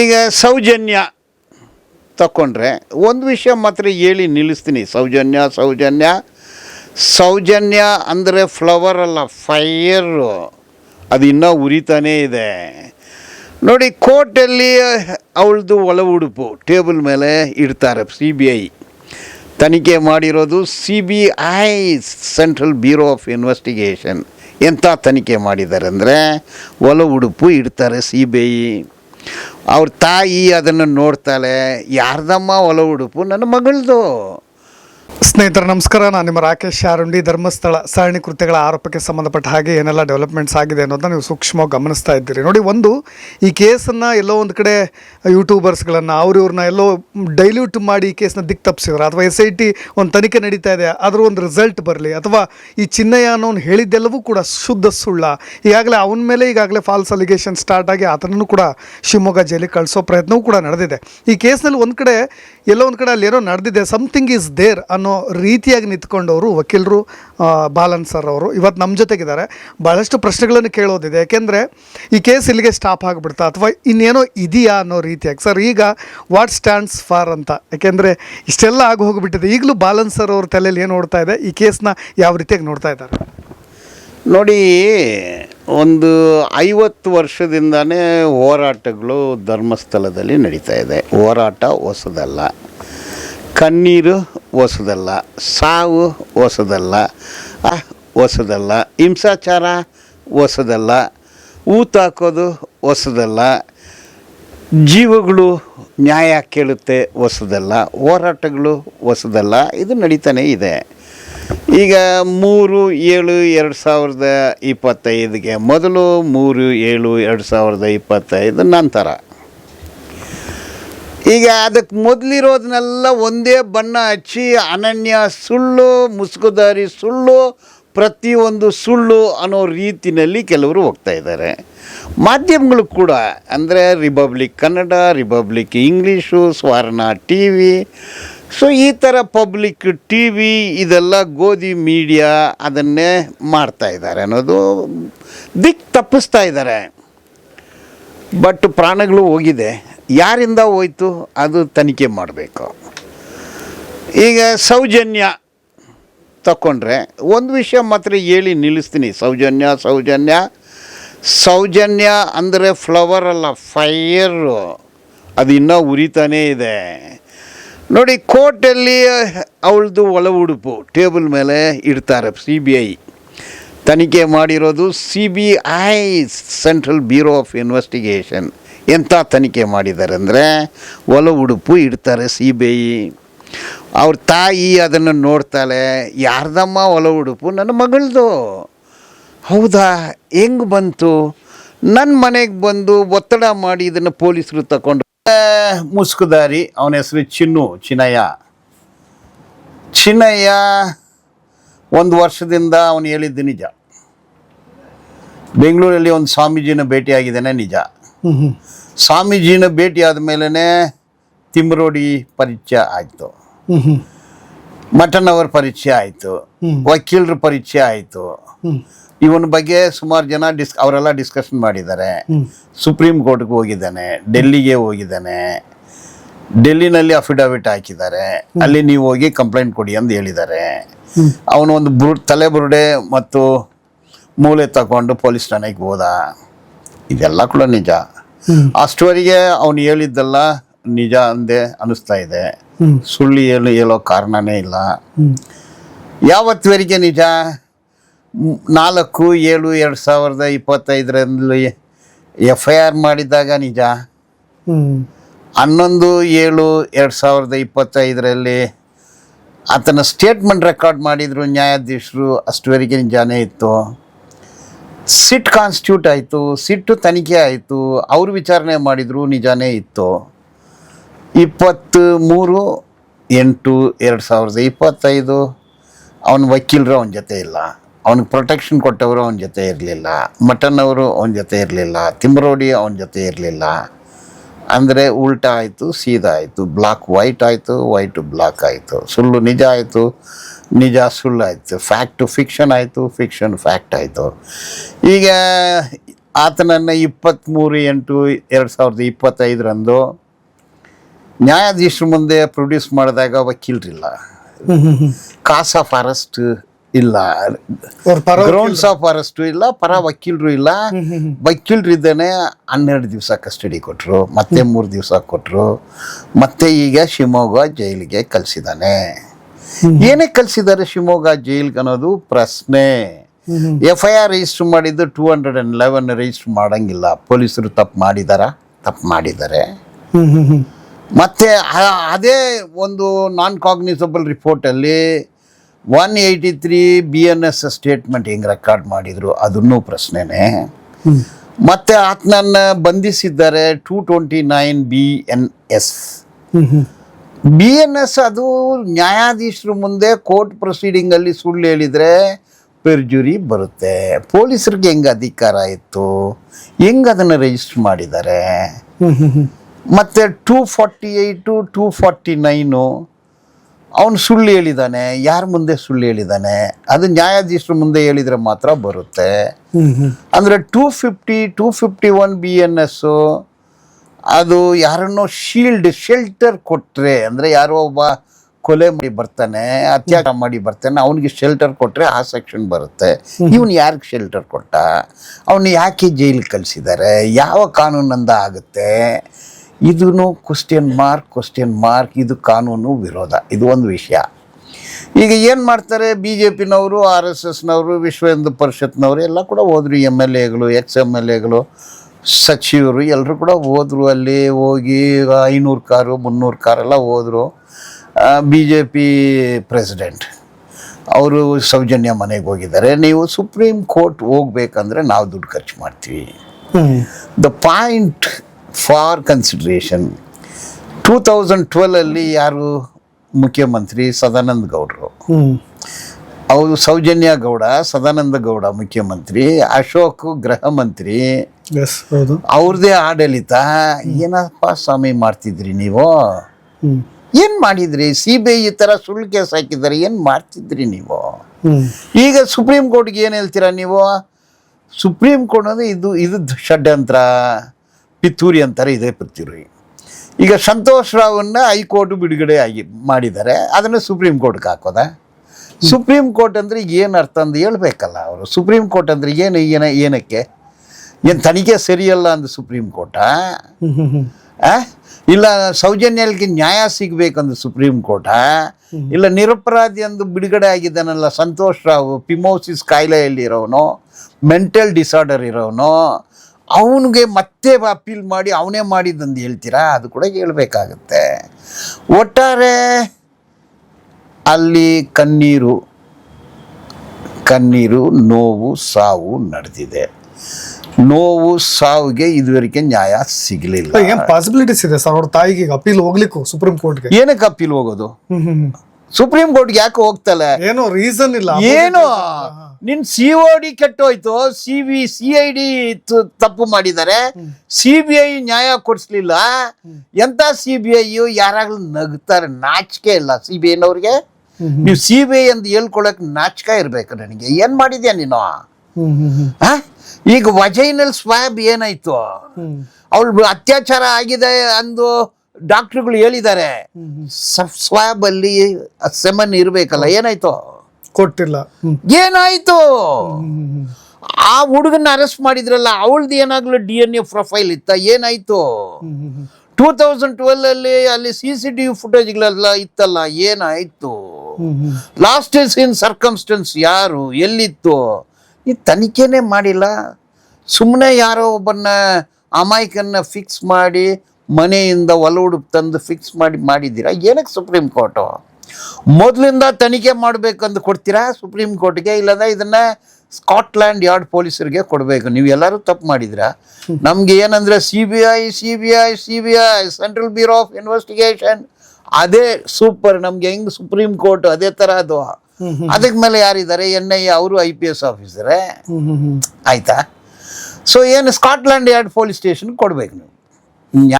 ಈಗ ಸೌಜನ್ಯ ತಗೊಂಡ್ರೆ ಒಂದು ವಿಷಯ ಮಾತ್ರ ಹೇಳಿ ನಿಲ್ಲಿಸ್ತೀನಿ. ಸೌಜನ್ಯ ಸೌಜನ್ಯ. ಸೌಜನ್ಯ ಅಂದರೆ ಫ್ಲವರ್ ಅಲ್ಲ ಫೈಯರು ಅದು ಇನ್ನೂ ಉರಿತಾನೇ ಇದೆ. ನೋಡಿ, ಕೋರ್ಟಲ್ಲಿ ಅವಳದು ಒಳ ಉಡುಪು, ಟೇಬಲ್ ಮೇಲೆ ಇಡ್ತಾರೆ ಸಿ ಬಿ ಐ. ತನಿಖೆ ಮಾಡಿರೋದು C B I, central bureau of investigation. ಎಂಥ ತನಿಖೆ ಮಾಡಿದ್ದಾರೆ ಅಂದರೆ ಒಲ ಉಡುಪು ಇಡ್ತಾರೆ ಸಿ ಬಿ ಐ. ಅವ್ರ ತಾಯಿ ಅದನ್ನು ನೋಡ್ತಾಳೆ ಯಾರ್ದಮ್ಮ ಒಲ ಉಡುಪು? ನನ್ನ ಮಗಳದು. ಸ್ನೇಹಿತರೆ, ನಮಸ್ಕಾರ. ನಾನು ನಿಮ್ಮ ರಾಕೇಶ್ ಶಾರುಂಡಿ ಧರ್ಮಸ್ಥಳ ಸರಣಿ ಕೃತ್ಯಗಳ ಆರೋಪಕ್ಕೆ ಸಂಬಂಧಪಟ್ಟ ಹಾಗೆ ಏನೆಲ್ಲ ಡೆವಲಪ್ಮೆಂಟ್ಸ್ ಆಗಿದೆ ಅನ್ನೋದನ್ನ ನೀವು ಸೂಕ್ಷ್ಮವಾಗಿ ಗಮನಿಸ್ತಾ ಇದ್ದೀರಿ. ನೋಡಿ, ಒಂದು, ಈ ಕೇಸನ್ನು ಎಲ್ಲೋ ಒಂದು ಕಡೆ ಯೂಟ್ಯೂಬರ್ಸ್ಗಳನ್ನು ಅವ್ರ ಇವ್ರನ್ನ ಎಲ್ಲೋ ಡೈಲ್ಯೂಟ್ ಮಾಡಿ ಈ ಕೇಸನ್ನ ದಿಕ್ ತಪ್ಪಿಸಿದ್ರು ಅಥವಾ ಎಸ್ ಐ ಟಿ ಒಂದು ತನಿಖೆ ನಡೀತಾ ಇದೆ ಅದರ ಒಂದು ರಿಸಲ್ಟ್ ಬರಲಿ, ಅಥವಾ ಈ ಚಿನ್ನಯ್ಯ ಅನ್ನೋನು ಹೇಳಿದ್ದೆಲ್ಲವೂ ಕೂಡ ಶುದ್ಧ ಸುಳ್ಳ. ಈಗಾಗಲೇ ಅವನ ಮೇಲೆ ಈಗಾಗಲೇ ಫಾಲ್ಸ್ ಅಲಿಗೇಷನ್ ಸ್ಟಾರ್ಟ್ ಆಗಿ ಆತನನ್ನು ಕೂಡ ಶಿವಮೊಗ್ಗ ಜೈಲಿಗೆ ಕಳಿಸೋ ಪ್ರಯತ್ನವೂ ಕೂಡ ನಡೆದಿದೆ. ಈ ಕೇಸ್ನಲ್ಲಿ ಒಂದು ಕಡೆ, ಎಲ್ಲೋ ಒಂದು ಕಡೆ ಅಲ್ಲಿ ಏನೋ ನಡೆದಿದೆ. ಸಮಥಿಂಗ್ ಈಸ್ ದೇರ್ ಅನ್ನೋ ರೀತಿಯಾಗಿ ನಿಂತ್ಕೊಂಡವರು ವಕೀಲರು ಬಾಲನ್ ಸರ್ ಅವರು. ಇವತ್ತು ನಮ್ಮ ಜೊತೆಗಿದ್ದಾರೆ. ಭಾಳಷ್ಟು ಪ್ರಶ್ನೆಗಳನ್ನು ಕೇಳೋದಿದೆ. ಯಾಕೆಂದರೆ ಈ ಕೇಸ್ ಇಲ್ಲಿಗೆ ಸ್ಟಾಪ್ ಆಗಿಬಿಡ್ತಾ ಅಥವಾ ಇನ್ನೇನೋ ಇದೆಯಾ ಅನ್ನೋ ರೀತಿಯಾಗಿ. ಸರ್, ಈಗ ವಾಟ್ ಸ್ಟ್ಯಾಂಡ್ಸ್ ಫಾರ್ ಅಂತ. ಯಾಕೆಂದರೆ ಇಷ್ಟೆಲ್ಲ ಆಗಿ ಹೋಗಿಬಿಟ್ಟಿದೆ. ಈಗಲೂ ಬಾಲನ್ ಸರ್ ಅವ್ರ ತಲೆಯಲ್ಲಿ ಏನು ನೋಡ್ತಾ ಇದೆ? ಈ ಕೇಸ್ನ ಯಾವ ರೀತಿಯಾಗಿ ನೋಡ್ತಾ ಇದ್ದಾರೆ? ನೋಡಿ, ಒಂದು ಐವತ್ತು ವರ್ಷದಿಂದನೇ ಹೋರಾಟಗಳು ಧರ್ಮಸ್ಥಳದಲ್ಲಿ ನಡೀತಾ ಇದೆ. ಹೋರಾಟ ಹೊಸದಲ್ಲ. ಕಣ್ಣೀರು ಹೊಸದಲ್ಲ ಸಾವು ಹೊಸದಲ್ಲ ಹೊಸದಲ್ಲ ಹಿಂಸಾಚಾರ ಹೊಸದಲ್ಲ ಊತಾಕೋದು ಹೊಸದಲ್ಲ ಜೀವಗಳು ನ್ಯಾಯ ಕೇಳುತ್ತೆ ಹೊಸದಲ್ಲ ಹೋರಾಟಗಳು ಹೊಸದಲ್ಲ ಇದು ನಡೀತಾನೆ ಇದೆ. ಈಗ ಮೂರು ಏಳು ಎರಡು ಸಾವಿರದ ಇಪ್ಪತ್ತೈದಿಗೆ ಮೊದಲು ಮೂರು ಏಳು ಎರಡು ಸಾವಿರದ ಇಪ್ಪತ್ತೈದು ನಂತರ ಈಗ ಅದಕ್ಕೆ ಮೊದಲಿರೋದನ್ನೆಲ್ಲ ಒಂದೇ ಬಣ್ಣ ಹಚ್ಚಿ, ಅನನ್ಯ ಸುಳ್ಳು, ಮುಸುಕುದಾರಿ ಸುಳ್ಳು, ಪ್ರತಿಯೊಂದು ಸುಳ್ಳು ಅನ್ನೋ ರೀತಿಯಲ್ಲಿ ಕೆಲವರು ಹೋಗ್ತಾ ಇದ್ದಾರೆ. ಮಾಧ್ಯಮಗಳು ಕೂಡ, ಅಂದರೆ Republic Kannada, Republic English, Swarna T V, so ಈ ಥರ ಪಬ್ಲಿಕ್ ಟಿ ವಿ ಇದೆಲ್ಲ ಗೋಧಿ ಮೀಡಿಯಾ ಅದನ್ನೇ ಮಾಡ್ತಾ ಇದ್ದಾರೆ ಅನ್ನೋದು ದಿಕ್ ತಪ್ಪಿಸ್ತಾ ಇದ್ದಾರೆ. ಬಟ್ ಪ್ರಾಣಗಳು ಹೋಗಿದೆ. ಯಾರಿಂದ ಹೋಯ್ತು? ಅದು ತನಿಖೆ ಮಾಡಬೇಕು. ಈಗ ಸೌಜನ್ಯ ತಗೊಂಡ್ರೆ ಒಂದು ವಿಷಯ ಮಾತ್ರ ಹೇಳಿ ನಿಲ್ಲಿಸ್ತೀನಿ. ಸೌಜನ್ಯ ಸೌಜನ್ಯ. ಸೌಜನ್ಯ ಅಂದರೆ ಫ್ಲವರ್ ಅಲ್ಲ ಫೈಯರು ಅದು ಇನ್ನೂ ಉರಿತಾನೇ ಇದೆ. ನೋಡಿ, ಕೋರ್ಟಲ್ಲಿ ಅವಳದು ಒಳ ಉಡುಪು, ಟೇಬಲ್ ಮೇಲೆ ಇಡ್ತಾರೆ ಸಿ ಬಿ ಐ. ತನಿಖೆ ಮಾಡಿರೋದು C B I central bureau of investigation ಎಂಥ ತನಿಖೆ ಮಾಡಿದ್ದಾರೆ ಅಂದರೆ ಒಲ ಉಡುಪು ಇಡ್ತಾರೆ ಸಿ ಬಿ ಐ ಅವ್ರ ತಾಯಿ ಅದನ್ನು ನೋಡ್ತಾಳೆ, ಯಾರ್ದಮ್ಮ ಒಲ ಉಡುಪು? ನನ್ನ ಮಗಳದು. ಹೌದಾ? ಹೆಂಗೆ ಬಂತು? ನನ್ನ ಮನೆಗೆ ಬಂದು ಒತ್ತಡ ಮಾಡಿ ಇದನ್ನು ಪೊಲೀಸರು ತಗೊಂಡು ಮುಸ್ಕುದಾರಿ, ಅವನ ಹೆಸರು ಚಿನ್ನು, ಚಿನ್ನಯ್ಯ. ಚಿನ್ನಯ್ಯ ಒಂದು ವರ್ಷದಿಂದ ಅವನು ಹೇಳಿದ್ದು ನಿಜ. ಬೆಂಗಳೂರಲ್ಲಿ ಒಂದು ಸ್ವಾಮೀಜಿನ ಭೇಟಿಯಾಗಿದ್ದಾನೆ ನಿಜ. ಸ್ವಾಮೀಜಿನ ಭೇಟಿ ಆದಮೇಲೆ ತಿಮ್ರೋಡಿ ಪರಿಚಯ ಆಯಿತು. ಮಟನ್ ಅವರ ಪರಿಚಯ ಆಯಿತು. ವಕೀಲರ ಪರಿಚಯ ಆಯಿತು. ಇವನ ಬಗ್ಗೆ ಸುಮಾರು ಜನ ಡಿಸ್, ಅವರೆಲ್ಲ ಡಿಸ್ಕಷನ್ ಮಾಡಿದ್ದಾರೆ. ಸುಪ್ರೀಂ ಕೋರ್ಟ್ಗೆ ಹೋಗಿದ್ದಾನೆ, ಡೆಲ್ಲಿಗೆ ಹೋಗಿದ್ದಾನೆ. ಡೆಲ್ಲಿನಲ್ಲಿ ಅಫಿಡವಿಟ್ ಹಾಕಿದ್ದಾರೆ. ಅಲ್ಲಿ ನೀವು ಹೋಗಿ ಕಂಪ್ಲೇಂಟ್ ಕೊಡಿ ಅಂತ ಹೇಳಿದ್ದಾರೆ. ಅವನು ಒಂದು ಬುರು ತಲೆ ಬುರುಡೆ ಮತ್ತು ಮೂಲೆ ತಗೊಂಡು ಪೊಲೀಸ್ ಠಾಣೆಗೆ ಹೋದ. ಇದೆಲ್ಲ ಕೂಡ ನಿಜ. ಅಷ್ಟುವರೆಗೆ ಅವನು ಹೇಳಿದ್ದೆಲ್ಲ ನಿಜ ಅಂದೆ ಅನಿಸ್ತಾ ಇದೆ. ಸುಳ್ಳು ಹೇಳು ಹೇಳೋ ಕಾರಣನೇ ಇಲ್ಲ. ಯಾವತ್ತುವರೆಗೆ ನಿಜ? ನಾಲ್ಕು ಏಳು ಎರಡು ಸಾವಿರದ ಇಪ್ಪತ್ತೈದರಲ್ಲಿ ಎಫ್ ಐ ಆರ್ ಮಾಡಿದಾಗ ನಿಜ ಹನ್ನೊಂದು ಏಳು ಎರಡು ಸಾವಿರದ ಇಪ್ಪತ್ತೈದರಲ್ಲಿ ಆತನ ಸ್ಟೇಟ್ಮೆಂಟ್ ರೆಕಾರ್ಡ್ ಮಾಡಿದರು ನ್ಯಾಯಾಧೀಶರು ಅಷ್ಟುವರೆಗೆ ನಿಜಾನೇ ಇತ್ತು. ಸಿಟ್ ಕಾನ್ಸ್ಟಿಟ್ಯೂಟ್ ಆಯಿತು ಸಿಟ್ಟು ತನಿಖೆ ಆಯಿತು, ಅವರು ವಿಚಾರಣೆ ಮಾಡಿದ್ರು ನಿಜಾನೇ ಇತ್ತು. ಇಪ್ಪತ್ತು ಮೂರು ಎಂಟು ಎರಡು ಸಾವಿರದ ಇಪ್ಪತ್ತೈದು, ಅವನ ವಕೀಲರು ಅವನ ಜೊತೆ ಇಲ್ಲ. ಅವನಿಗೆ ಪ್ರೊಟೆಕ್ಷನ್ ಕೊಟ್ಟವರು ಅವನ ಜೊತೆ ಇರಲಿಲ್ಲ. ಮಟನ್ ಅವರು ಅವನ ಜೊತೆ ಇರಲಿಲ್ಲ. ತಿಮ್ರೋಡಿ ಅವನ ಜೊತೆ ಇರಲಿಲ್ಲ. ಅಂದರೆ ಉಲ್ಟಾ ಆಯಿತು, ಸೀದಾ ಆಯಿತು. ಬ್ಲಾಕ್ ವೈಟ್ ಆಯಿತು ವೈಟು ಬ್ಲಾಕ್ ಆಯಿತು. ಸುಳ್ಳು ನಿಜ ಆಯಿತು. ನಿಜ ಸುಳ್ಳಾಯಿತು ಫ್ಯಾಕ್ಟು ಫಿಕ್ಷನ್ ಆಯಿತು ಫಿಕ್ಷನ್ ಫ್ಯಾಕ್ಟ್ ಆಯಿತು ಈಗ ಆತನನ್ನು ಇಪ್ಪತ್ತ್ಮೂರು ಎಂಟು ಎರಡು ಸಾವಿರದ ಇಪ್ಪತ್ತೈದರಂದು ನ್ಯಾಯಾಧೀಶರ ಮುಂದೆ ಪ್ರೊಡ್ಯೂಸ್ ಮಾಡಿದಾಗ ವಕೀಲರಿಲ್ಲ ಕಾಸ್ ಆಫ್ ಅರೆಸ್ಟ್ ಇಲ್ಲ. ಗ್ರೌಂಡ್ಸ್ ಆಫ್ ಅರೆಸ್ಟ್ ಇಲ್ಲ ಪರ ವಕೀಲರು ಇಲ್ಲ. ವಕೀಲರು ಇದ್ದಾನೆ ಹನ್ನೆರಡು ದಿವಸ ಕಸ್ಟಡಿ ಕೊಟ್ಟರು ಮತ್ತೆ ಮೂರು ದಿವಸ ಕೊಟ್ಟರು ಮತ್ತೆ ಈಗ ಶಿವಮೊಗ್ಗ ಜೈಲಿಗೆ ಕಳಿಸಿದ್ದಾನೆ. ಏನಕ್ಕೆ ಕಲಿಸಿದ್ದಾರೆ ಶಿವಮೊಗ್ಗ ಜೈಲ್ಗೆ ಅನ್ನೋದು ಪ್ರಶ್ನೆ. ಎಫ್ ಐ ಆರ್ ರಿಜಿಸ್ಟರ್ ಮಾಡಿದ್ದು two hundred and eleven register ಮಾಡಂಗಿಲ್ಲ. ಪೊಲೀಸರು ತಪ್ಪು ಮಾಡಿದಾರ? ತಪ್ಪು ಮಾಡಿದ್ದಾರೆ ಮತ್ತೆ ಅದೇ ಒಂದು non cognisable ರಿಪೋರ್ಟಲ್ಲಿ one eighty three B N S statement ಹೆಂಗೆ ರೆಕಾರ್ಡ್ ಮಾಡಿದರು ಅದನ್ನೂ ಪ್ರಶ್ನೆನೇ. ಮತ್ತೆ ಆತನನ್ನು ಬಂಧಿಸಿದ್ದಾರೆ two twenty nine B N S B N S ಅದು ನ್ಯಾಯಾಧೀಶರ ಮುಂದೆ ಕೋರ್ಟ್ ಪ್ರೊಸೀಡಿಂಗಲ್ಲಿ ಸುಳ್ಳು ಹೇಳಿದರೆ ಪೆರ್ಜುರಿ ಬರುತ್ತೆ. ಪೊಲೀಸರಿಗೆ ಹೆಂಗೆ ಅಧಿಕಾರ ಇತ್ತು? ಹೆಂಗೆ ಅದನ್ನು ರಿಜಿಸ್ಟರ್ ಮಾಡಿದ್ದಾರೆ? ಮತ್ತು two forty eight two forty nine ಅವನು ಸುಳ್ಳು ಹೇಳಿದ್ದಾನೆ ಯಾರ ಮುಂದೆ ಸುಳ್ಳು ಹೇಳಿದ್ದಾನೆ ಅದು ನ್ಯಾಯಾಧೀಶರ ಮುಂದೆ ಹೇಳಿದರೆ ಮಾತ್ರ ಬರುತ್ತೆ. ಅಂದರೆ two fifty two fifty one B N S ಅದು ಯಾರನ್ನೋ ಶೀಲ್ಡ್ ಶೆಲ್ಟರ್ ಕೊಟ್ಟರೆ ಅಂದರೆ ಯಾರೋ ಒಬ್ಬ ಕೊಲೆ ಮಾಡಿ ಬರ್ತಾನೆ ಅತ್ಯಾಚಾರ ಮಾಡಿ ಬರ್ತಾನೆ ಅವನಿಗೆ ಶೆಲ್ಟರ್ ಕೊಟ್ಟರೆ ಆ ಸೆಕ್ಷನ್ ಬರುತ್ತೆ. ಇವನು ಯಾರಿಗೆ ಶೆಲ್ಟರ್ ಕೊಟ್ಟ? ಅವನು ಯಾಕೆ ಜೈಲಿಗೆ ಕಳಿಸಿದ್ದಾರೆ ಯಾವ ಕಾನೂನಿಂದ ಆಗುತ್ತೆ? ಇದೂ ಕ್ವಶನ್ ಮಾರ್ಕ್ ಕ್ವಶನ್ ಮಾರ್ಕ್ ಇದು ಕಾನೂನು ವಿರೋಧ. ಇದು ಒಂದು ವಿಷಯ. ಈಗ ಏನು ಮಾಡ್ತಾರೆ? ಬಿ ಜೆ ಪಿನವರು ಆರ್ ಎಸ್ ಎಸ್ನವರು ವಿಶ್ವ ಹಿಂದೂ ಪರಿಷತ್ನವರು ಎಲ್ಲ ಕೂಡ ಹೋದ್ರು ಎಂ ಎಲ್ ಎಗಳು ಎಕ್ಸ್ ಎಂ ಎಲ್ ಎಗಳು ಸಚಿವರು ಎಲ್ಲರೂ ಕೂಡ ಹೋದರು ಅಲ್ಲಿ ಹೋಗಿ ಐನೂರು ಕಾರು ಮುನ್ನೂರು ಕಾರೆಲ್ಲ ಹೋದರು. ಬಿ ಜೆ ಪಿ ಪ್ರೆಸಿಡೆಂಟ್ ಅವರು ಸೌಜನ್ಯ ಮನೆಗೆ ಹೋಗಿದ್ದಾರೆ. ನೀವು ಸುಪ್ರೀಂ ಕೋರ್ಟ್ ಹೋಗ್ಬೇಕಂದ್ರೆ ನಾವು ದುಡ್ಡು ಖರ್ಚು ಮಾಡ್ತೀವಿ. The point for consideration two thousand ಟ್ವೆಲಲ್ಲಿ ಯಾರು ಮುಖ್ಯಮಂತ್ರಿ? ಸದಾನಂದ ಗೌಡರು. ಅವರು ಸೌಜನ್ಯ ಗೌಡ ಸದಾನಂದ ಗೌಡ ಮುಖ್ಯಮಂತ್ರಿ ಅಶೋಕ್ ಗೃಹ ಮಂತ್ರಿ ಅವ್ರದ್ದೇ ಆಡಳಿತ ಏನಪ್ಪ ಸ್ವಾಮಿ ಮಾಡ್ತಿದ್ರಿ ನೀವು? ಏನು ಮಾಡಿದ್ರಿ? ಸಿ ಬಿ ಐ ಈ ತರ ಸುಳ್ಳು ಕೇಸ್ ಹಾಕಿದ್ದಾರೆ ಏನು ಮಾಡ್ತಿದ್ರಿ ನೀವು? ಈಗ ಸುಪ್ರೀಂ ಕೋರ್ಟ್ಗೆ ಏನು ಹೇಳ್ತೀರಾ ನೀವು? ಸುಪ್ರೀಂ ಕೋರ್ಟ್ ಅಂದ್ರೆ ಇದು ಇದು ಷಡ್ಯಂತ್ರ ಪಿತೂರಿ ಅಂತಾರೆ ಇದೇ ಪಿತ್ತೂರಿ ಈಗ ಸಂತೋಷ್ ರಾವನ್ನ ಹೈಕೋರ್ಟ್ ಬಿಡುಗಡೆ ಆಗಿ ಮಾಡಿದ್ದಾರೆ ಅದನ್ನು ಸುಪ್ರೀಂ ಕೋರ್ಟ್ಗೆ ಹಾಕೋದ? ಸುಪ್ರೀಂ ಕೋರ್ಟ್ ಅಂದರೆ ಏನು ಅರ್ಥ ಅಂತ ಹೇಳ್ಬೇಕಲ್ಲ ಅವರು. ಸುಪ್ರೀಂ ಕೋರ್ಟ್ ಅಂದರೆ ಏನು ಏನ ಏನಕ್ಕೆ? ಏನು ತನಿಖೆ ಸರಿಯಲ್ಲ ಅಂದ ಸುಪ್ರೀಂ ಕೋರ್ಟಾ? ಇಲ್ಲ ಸೌಜನ್ಯಕ್ಕೆ ನ್ಯಾಯ ಸಿಗಬೇಕಂದು ಸುಪ್ರೀಂ ಕೋರ್ಟಾ ಇಲ್ಲ ನಿರಪರಾಧಿ ಅಂದು ಬಿಡುಗಡೆ ಆಗಿದ್ದಾನಲ್ಲ ಸಂತೋಷ್ ರಾವ್, ಪಿಮೋಸಿಸ್ ಕಾಯಿಲೆಯಲ್ಲಿರೋನು ಮೆಂಟಲ್ ಡಿಸಾರ್ಡರ್ ಇರೋನು, ಅವನಿಗೆ ಮತ್ತೆ ಅಪೀಲ್ ಮಾಡಿ ಅವನೇ ಮಾಡಿದ್ದಂದು ಹೇಳ್ತೀರಾ? ಅದು ಕೂಡ ಹೇಳ್ಬೇಕಾಗತ್ತೆ. ಒಟ್ಟಾರೆ ಅಲ್ಲಿ ಕಣ್ಣೀರು ಕಣ್ಣೀರು, ನೋವು, ಸಾವು ನಡೆದಿದೆ. ನೋವು ಸಾವಿಗೆ ಇದುವರೆಗೆ ನ್ಯಾಯ ಸಿಗಲಿಲ್ಲ. ಏನ್ ಪಾಸಿಬಿಲಿಟೀಸ್ ಇದೆ ಸರ್? ಅವ್ರ ತಾಯಿಗೆ ಅಪೀಲ್ ಹೋಗ್ಲಿಕ್ಕು ಸುಪ್ರೀಂ ಕೋರ್ಟ್ಗೆ ಏನಕ್ಕೆ ಅಪೀಲ್ ಹೋಗೋದು? ಸುಪ್ರೀಂ ಕೋರ್ಟ್ಗೆ ಯಾಕೆ ಹೋಗ್ತಲ್ಲ ಏನೋ ರೀಸನ್ ಇಲ್ಲ ಏನು ನಿನ್ C O D ಕೆಟ್ಟೋಯ್ತು C V C I D ತಪ್ಪು ಮಾಡಿದ್ದಾರೆ ಸಿ ಬಿ ಐ ನ್ಯಾಯ ಕೊಡಿಸ್ಲಿಲ್ಲ ಎಂತ ಸಿ ಬಿ ಐ ಯಾರಾಗ್ಲೂ ನಗ್ತಾರೆ ನಾಚಿಕೆ ಇಲ್ಲ ಸಿ ಬಿ ಐನವ್ರಿಗೆ ನೀವು ಸಿ ಬಿ ಐ ಅಂತ ಹೇಳ್ಕೊಳಕ್ ನಾಚಿಕೆ ಇರ್ಬೇಕು ನನಗೆ ಏನ್ ಮಾಡಿದ್ಯಾ ನೀನು? ಈಗ ವಜೈನಲ್ ಸ್ವಾಬ್ ಏನಾಯ್ತು? ಅವಳು ಅತ್ಯಾಚಾರ ಆಗಿದೆ ಅಂದು ಡಾಕ್ಟರ್ಗಳು ಹೇಳಿದ್ದಾರೆ. ಸ್ವಾಬ್ ಅಲ್ಲಿ ಸೆಮನ್ ಇರ್ಬೇಕಲ್ಲ ಏನಾಯ್ತು? ಕೊಟ್ಟಿಲ್ಲ. ಏನಾಯ್ತು? ಆ ಹುಡುಗನ ಅರೆಸ್ಟ್ ಮಾಡಿದ್ರಲ್ಲ ಅವಳದ್ದು ಏನಾಗ್ಲೂ ಡಿ ಎನ್ ಎ ಪ್ರೊಫೈಲ್ ಇತ್ತ? ಏನಾಯ್ತು? ಟೂ ತೌಸಂಡ್ ಟ್ವೆಲ್ ಅಲ್ಲಿ ಅಲ್ಲಿ ಸಿ ಸಿ ಟಿ ವಿ ಫುಟೇಜ್ಗಳೆಲ್ಲ ಇತ್ತಲ್ಲ ಏನಾಯ್ತು? ಲಾಸ್ಟ್ ಇನ್ ಸರ್ಕಮ್ಸ್ಟೆನ್ಸ್ ಯಾರು? ಎಲ್ಲಿತ್ತು? ಈ ತನಿಖೆನೇ ಮಾಡಿಲ್ಲ. ಸುಮ್ಮನೆ ಯಾರೋ ಒಬ್ಬನ್ನ ಅಮಾಯಕನ್ನ ಫಿಕ್ಸ್ ಮಾಡಿ ಮನೆಯಿಂದ ಒಲ ಉಡುಪು ತಂದು ಫಿಕ್ಸ್ ಮಾಡಿ ಮಾಡಿದ್ದೀರಾ? ಏನಕ್ಕೆ ಸುಪ್ರೀಂ ಕೋರ್ಟು? ಮೊದಲಿಂದ ತನಿಖೆ ಮಾಡಬೇಕಂದು ಕೊಡ್ತೀರಾ ಸುಪ್ರೀಂ ಕೋರ್ಟ್ಗೆ? ಇಲ್ಲದ ಇದನ್ನು ಸ್ಕಾಟ್ಲ್ಯಾಂಡ್ ಯಾರ್ಡ್ ಪೊಲೀಸರಿಗೆ ಕೊಡಬೇಕು. ನೀವು ಎಲ್ಲರೂ ತಪ್ಪು ಮಾಡಿದಿರಾ ನಮಗೆ ಏನಂದರೆ C B I, C B I, C B I, central bureau of investigation, ಅದೇ ಸೂಪರ್. ನಮಗೆ ಹೆಂಗ್ ಸುಪ್ರೀಂ ಕೋರ್ಟ್ ಅದೇ ಥರ ಅದು. ಅದಕ್ಕೆ ಮೇಲೆ ಯಾರಿದ್ದಾರೆ? ಎನ್ ಐ ಅವರು ಐ ಪಿ ಎಸ್ ಆಫೀಸರೇ. ಆಯ್ತಾ? ಸೊ ಏನು ಸ್ಕಾಟ್ಲ್ಯಾಂಡ್ ಯಾರ್ಡ್ ಪೊಲೀಸ್ ಸ್ಟೇಷನ್ ಕೊಡ್ಬೇಕು ನೀವು?